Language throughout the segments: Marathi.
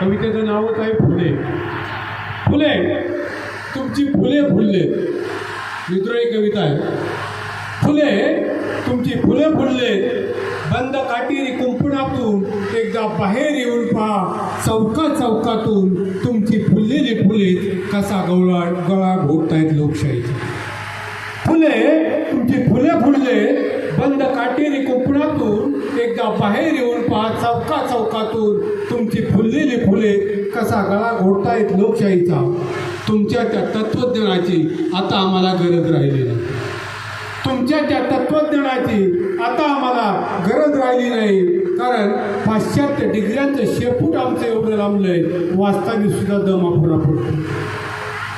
कवितेचं नावच आहे फुले. फुले. तुमची फुले फुलले मित्र एक कविता आहे फुले. तुमची फुले फुलले बंद काटेरी कुंपणातून एकदा बाहेर येऊन पहा. चौका चौकातून तुमची फुललेली फुले कसा गवळा गळा घोटतायत लोकशाहीचे फुले. तुमची फुले फुलले बंद काटेरी कुंपणातून एकदा बाहेर येऊन पहा चौका चौकातून तुमची फुललेली फुले कसा गळा घोटतायत लोकशाहीचा. तुमच्या त्या तत्त्वज्ञानाची आता आम्हाला गरज राहिली नाही. तुमच्या त्या तत्त्वज्ञानाची आता आम्हाला गरज राहिली नाही. कारण पाश्चात्य डिग्र्यांचं शेपूट आमचं एवढं लांबलंय वाचताना सुद्धा दम अपुरा पडतो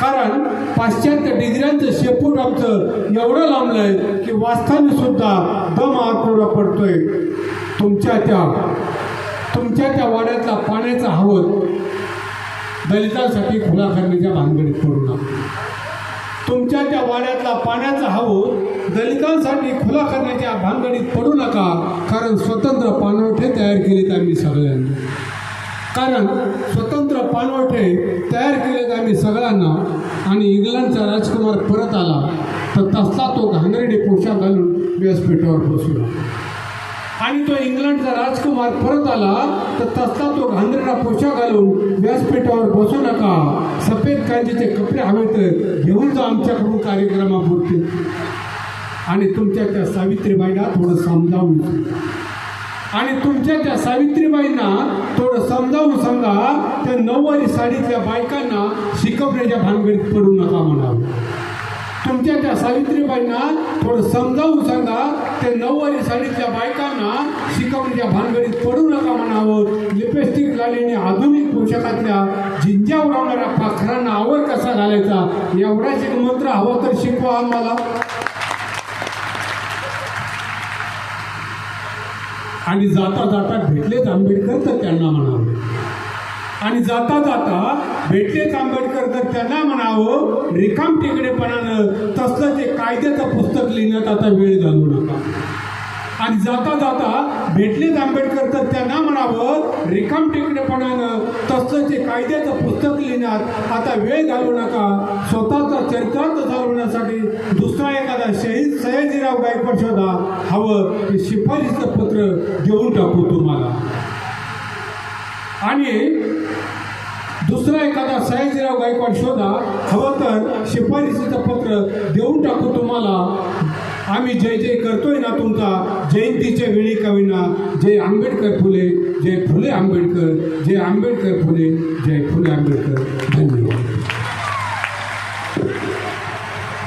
कारण पाश्चात्य डिग्र्यांचं शेपूट आमचं एवढं लांबलंय की वाचताना सुद्धा दम अपुरा पडतोय. तुमच्या त्या तुमच्या त्या वाड्यातला पाण्याचा हवत दलितांसाठी खुला करण्याच्या भानगडीत पडू नका. तुमच्या त्या वाड्यातला पाण्याचा हवं दलितांसाठी खुला करण्याच्या भानगडीत पडू नका कारण स्वतंत्र पाणवठे तयार केलेत आम्ही सगळ्यांनी. कारण स्वतंत्र पाणवठे तयार केले आम्ही सगळ्यांना आणि इंग्लंडचा राजकुमार परत आला तर तसला तो घाणेरडे पोशाख घालून व्यासपीठावर बसला. आणि तो इंग्लंडचा राजकुमार परत आला तर तसला तो घांदरेडा पोशाख घालून व्यासपीठावर बसू नका. सफेद कांदीचे कपडे हवे तर घेऊन जा आमच्याकडून कार्यक्रमापुरते. आणि तुमच्या त्या सावित्रीबाईला थोडं समजावून आणि तुमच्या त्या सावित्रीबाईंना थोडं समजावून सांगा त्या नऊवारी साडीतल्या बायकांना शिकवण्याच्या भानगडीत पडू नका म्हणावं. तुमच्या त्या सावित्रीबाईंना थोडं समजावून सांगा त्या नऊवारी साडीतल्या बायकांना शिकवण्याच्या भानगडीत पडू नका म्हणावं. लिपस्टिक लालीने आधुनिक पोशाखातल्या झिंज्या उडवणाऱ्या पाखरांना आवर कसा घालायचा? एवढा एक मंत्र हवा तर शिकवा आम्हाला. आणि जाता जाता भेटलेच आंबेडकर तर त्यांना म्हणावं. आणि जाता जाता भेटलेच आंबेडकर तर त्यांना म्हणावं. रिकाम टेकडेपणानं तसलं ते कायद्याचं पुस्तक लिहिण्यात आता वेळ घालू नका. आणि जाता जाता भेटलेच आंबेडकर तर त्यांना म्हणावं. रिकाम टेकडेपणानं तसलं ते कायद्याचं पुस्तक लिहिण्यात आता वेळ घालू नका. स्वतःचा चरितार्थ चालवण्यासाठी दुसरा एखादा शहीद सयाजीराव गायकवाड शोधा हवं ते शिफारसीचं पत्र देऊन टाकू तुम्हाला. आणि दुसरा एखादा सयाजीराव गायकवाड शोधा हवं तर शिफारसीचं पत्र देऊन टाकू तुम्हाला. आम्ही जय जय करतोय ना तुमचा जयंतीच्या वेळी कवीना. जय आंबेडकर फुले जय फुले आंबेडकर जय आंबेडकर फुले जय फुले आंबेडकर. धन्यवाद.